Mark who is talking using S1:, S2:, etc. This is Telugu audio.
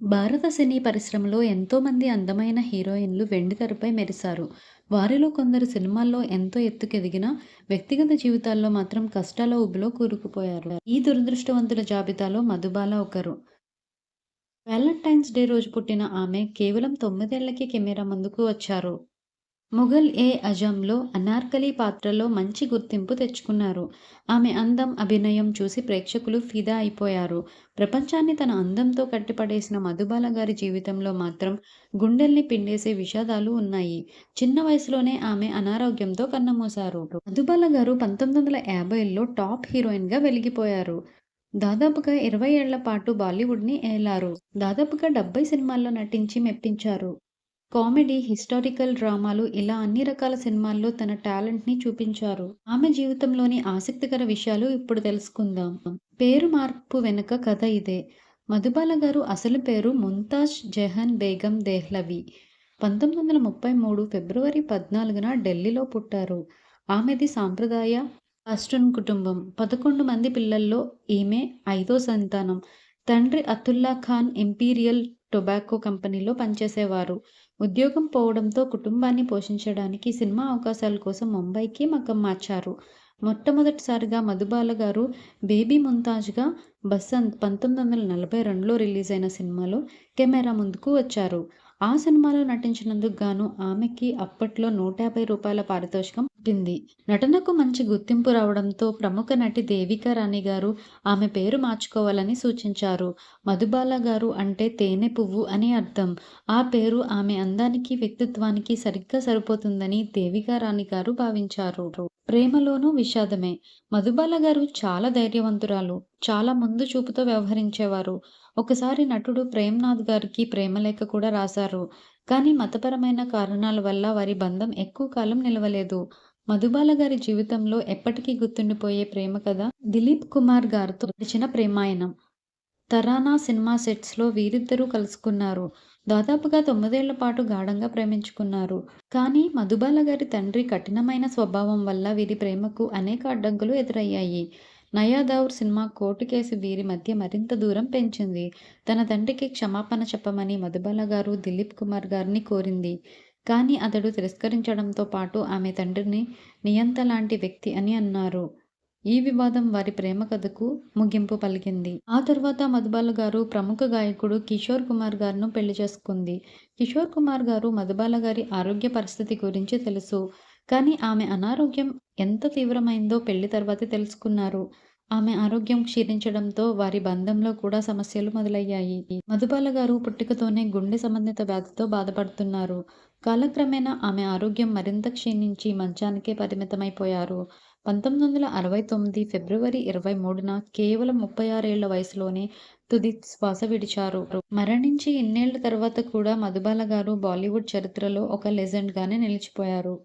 S1: భారత సినీ పరిశ్రమలో ఎంతోమంది అందమైన హీరోయిన్లు వెండితెరపై మెరిశారు. వారిలో కొందరు సినిమాల్లో ఎంతో ఎత్తుకెదిగినా, వ్యక్తిగత జీవితాల్లో మాత్రం కష్టాల ఊబిలో కూరుకుపోయారు. ఈ దురదృష్టవంతుల జాబితాలో మధుబాల ఒకరు. వ్యాలంటైన్స్ డే రోజు పుట్టిన ఆమె కేవలం తొమ్మిదేళ్ళకే కెమెరా ముందుకు వచ్చారు. 'ముఘల్ ఏ అజంలో అనార్కలి పాత్రలో మంచి గుర్తింపు తెచ్చుకున్నారు. ఆమె అందం, అభినయం చూసి ప్రేక్షకులు ఫిదా అయిపోయారు. ప్రపంచాన్ని తన అందంతో కట్టిపడేసిన మధుబాల గారి జీవితంలో మాత్రం గుండెల్ని పిండేసే విషాదాలు ఉన్నాయి. చిన్న వయసులోనే ఆమె అనారోగ్యంతో కన్నమూశారు మధుబాల గారు పంతొమ్మిది వందల యాభైలో టాప్ హీరోయిన్గా వెలిగిపోయారు. దాదాపుగా ఇరవై ఏళ్ళ పాటు బాలీవుడ్ని ఏలారు. దాదాపుగా డెబ్బై సినిమాల్లో నటించి మెప్పించారు. కామెడీ, హిస్టారికల్ డ్రామాలు ఇలా అన్ని రకాల సినిమాల్లో తన టాలెంట్ని చూపించారు. ఆమె జీవితంలోని ఆసక్తికర విషయాలు ఇప్పుడు తెలుసుకుందాం. పేరు మార్పు వెనుక కథ ఇదే. మధుబాల గారు అసలు పేరు ముంతాజ్ జెహన్ బేగం దెహ్లవి పంతొమ్మిది వందల ముప్పై మూడు ఫిబ్రవరి పద్నాలుగున ఢిల్లీలో పుట్టారు. ఆమెది సాంప్రదాయ అస్టన్ కుటుంబం. పదకొండు మంది పిల్లల్లో ఈమె ఐదో సంతానం. తండ్రి అతుల్లా ఖాన్ ఇంపీరియల్ టొబాకో కంపెనీలో పనిచేసేవారు. ఉద్యోగం పోవడంతో కుటుంబాన్ని పోషించడానికి సినిమా అవకాశాల కోసం ముంబైకి మగ్గం మార్చారు. మొట్టమొదటిసారిగా మధుబాల గారు బేబీ ముంతాజ్గా బసంత్ పంతొమ్మిది వందల నలభై రెండులో రిలీజ్ అయిన సినిమాలో కెమెరా ముందుకు వచ్చారు. ఆ సినిమాలో నటించినందుకు గాను ఆమెకి అప్పట్లో నూట యాభై రూపాయల పారితోషికం పుట్టింది. నటనకు మంచి గుర్తింపు రావడంతో ప్రముఖ నటి దేవికా రాణి గారు ఆమె పేరు మార్చుకోవాలని సూచించారు. మధుబాల గారు అంటే తేనె పువ్వు అని అర్థం. ఆ పేరు ఆమె అందానికి, వ్యక్తిత్వానికి సరిగ్గా సరిపోతుందని దేవికా రాణి గారు భావించారు. ప్రేమలోనూ విషాదమే. మధుబాల గారు చాలా ధైర్యవంతురాలు. చాలా ముందు చూపుతో వ్యవహరించేవారు. ఒకసారి నటుడు ప్రేమ్నాథ్ గారికి ప్రేమలేఖ కూడా రాశారు. కానీ మతపరమైన కారణాల వల్ల వారి బంధం ఎక్కువ కాలం నిలవలేదు. మధుబాల గారి జీవితంలో ఎప్పటికీ గుర్తుండిపోయే ప్రేమ కథ దిలీప్ కుమార్ గారితో నడిచిన ప్రేమాయణం. తరానా సినిమా సెట్స్లో వీరిద్దరూ కలుసుకున్నారు. దాదాపుగా తొమ్మిదేళ్ళ పాటు గాఢంగా ప్రేమించుకున్నారు. కానీ మధుబాల గారి తండ్రి కఠినమైన స్వభావం వల్ల వీరి ప్రేమకు అనేక అడ్డంకులు ఎదురయ్యాయి. నయాదౌర్ సినిమా కోర్టు కేసు వీరి మధ్య మరింత దూరం పెంచింది. తన తండ్రికి క్షమాపణ చెప్పమని మధుబాల గారు దిలీప్ కుమార్ గారిని కోరింది. కానీ అతడు తిరస్కరించడంతో పాటు ఆమె తండ్రిని నియంత లాంటి వ్యక్తి అని అన్నారు. ఈ వివాదం వారి ప్రేమ కథకు ముగింపు పలికింది. ఆ తర్వాత మధుబాల గారు ప్రముఖ గాయకుడు కిషోర్ కుమార్ గారును పెళ్ళి చేసుకుంది. కిషోర్ కుమార్ గారు మధుబాల గారి ఆరోగ్య పరిస్థితి గురించి తెలుసు. కానీ ఆమె అనారోగ్యం ఎంత తీవ్రమైందో పెళ్ళి తర్వాతే తెలుసుకున్నారు. ఆమె ఆరోగ్యం క్షీణించడంతో వారి బంధంలో కూడా సమస్యలు మొదలయ్యాయి. మధుబాల గారు పుట్టుకతోనే గుండె సంబంధిత వ్యాధితో బాధపడుతున్నారు. కాలక్రమేణా ఆమె ఆరోగ్యం మరింత క్షీణించి మంచానికే పరిమితమైపోయారు. పంతొమ్మిది వందల అరవై తొమ్మిది ఫిబ్రవరి ఇరవై మూడున కేవలం ముప్పై ఆరేళ్ళ వయసులోనే తుది శ్వాస విడిచారు. మరణించి ఇన్నేళ్ళ తర్వాత కూడా మధుబాల గారు బాలీవుడ్ చరిత్రలో ఒక లెజెండ్గానే నిలిచిపోయారు.